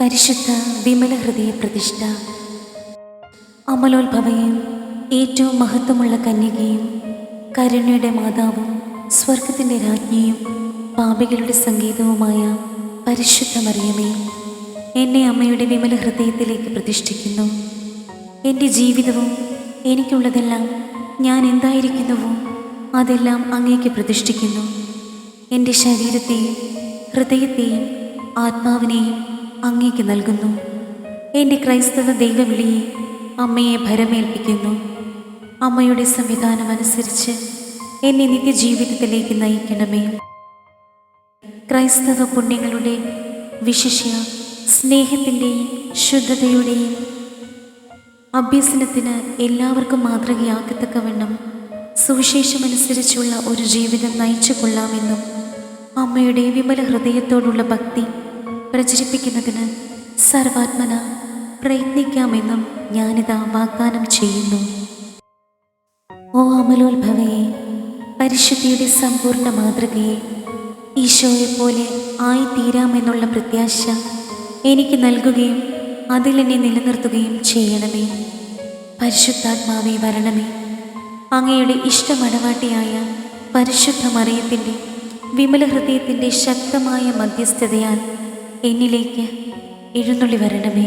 പരിശുദ്ധ വിമല ഹൃദയ പ്രതിഷ്ഠ. അമലോത്ഭവയും ഏറ്റവും മഹത്വമുള്ള കന്യകയും കരുണയുടെ മാതാവും സ്വർഗത്തിന്റെ രാജ്ഞിയും പാപികളുടെ സംഗീതവുമായ പരിശുദ്ധ മറിയമേ എന്നെ അമ്മയുടെ വിമല ഹൃദയത്തിലേക്ക് പ്രതിഷ്ഠിക്കുന്നു. എന്റെ ജീവിതവും എനിക്കുള്ളതെല്ലാം ഞാൻ എന്തായിരിക്കുന്നുവോ അതെല്ലാം അങ്ങേക്ക് പ്രതിഷ്ഠിക്കുന്നു. എന്റെ ശരീരത്തെയും ഹൃദയത്തെയും ആത്മാവിനെയും അങ്ങേക്ക് നൽകുന്നു. എന്റെ ക്രൈസ്തവ ദൈവവിളിയെ അമ്മയെ ഭരമേൽപ്പിക്കുന്നു. അമ്മയുടെ സംവിധാനം അനുസരിച്ച് എന്നെ നിത്യജീവിതത്തിലേക്ക് നയിക്കണമേ. ക്രൈസ്തവ പുണ്യങ്ങളുടെ വിശിഷ്യ സ്നേഹത്തിന്റെയും ശുദ്ധതയുടെയും അഭ്യസനത്തിന് എല്ലാവർക്കും മാതൃകയാക്കത്തക്കവണ്ണം സുവിശേഷമനുസരിച്ചുള്ള ഒരു ജീവിതം നയിച്ചു കൊള്ളാമെന്നും അമ്മയുടെ വിമല ഹൃദയത്തോടുള്ള ഭക്തി പ്രചരിപ്പിക്കുന്നതിന് സർവാത്മന പ്രയത്നിക്കാമെന്നും ഞാനിതാ വാഗ്ദാനം ചെയ്യുന്നു. ഓ അമലോത്ഭവയെ പരിശുദ്ധിയുടെ സമ്പൂർണ മാതൃകയെ ഈശോയെപ്പോലെ ആയിത്തീരാമെന്നുള്ള പ്രത്യാശ എനിക്ക് നൽകുകയും അതിലെന്നെ നിലനിർത്തുകയും ചെയ്യണമേ. പരിശുദ്ധാത്മാവെ വരണമേ. അങ്ങയുടെ ഇഷ്ടമടവാട്ടിയായ പരിശുദ്ധ മറിയത്തിന്റെ വിമല ഹൃദയത്തിന്റെ ശക്തമായ മധ്യസ്ഥതയാൽ എന്നിലേക്ക് എഴുന്നള്ളി വരണമേ.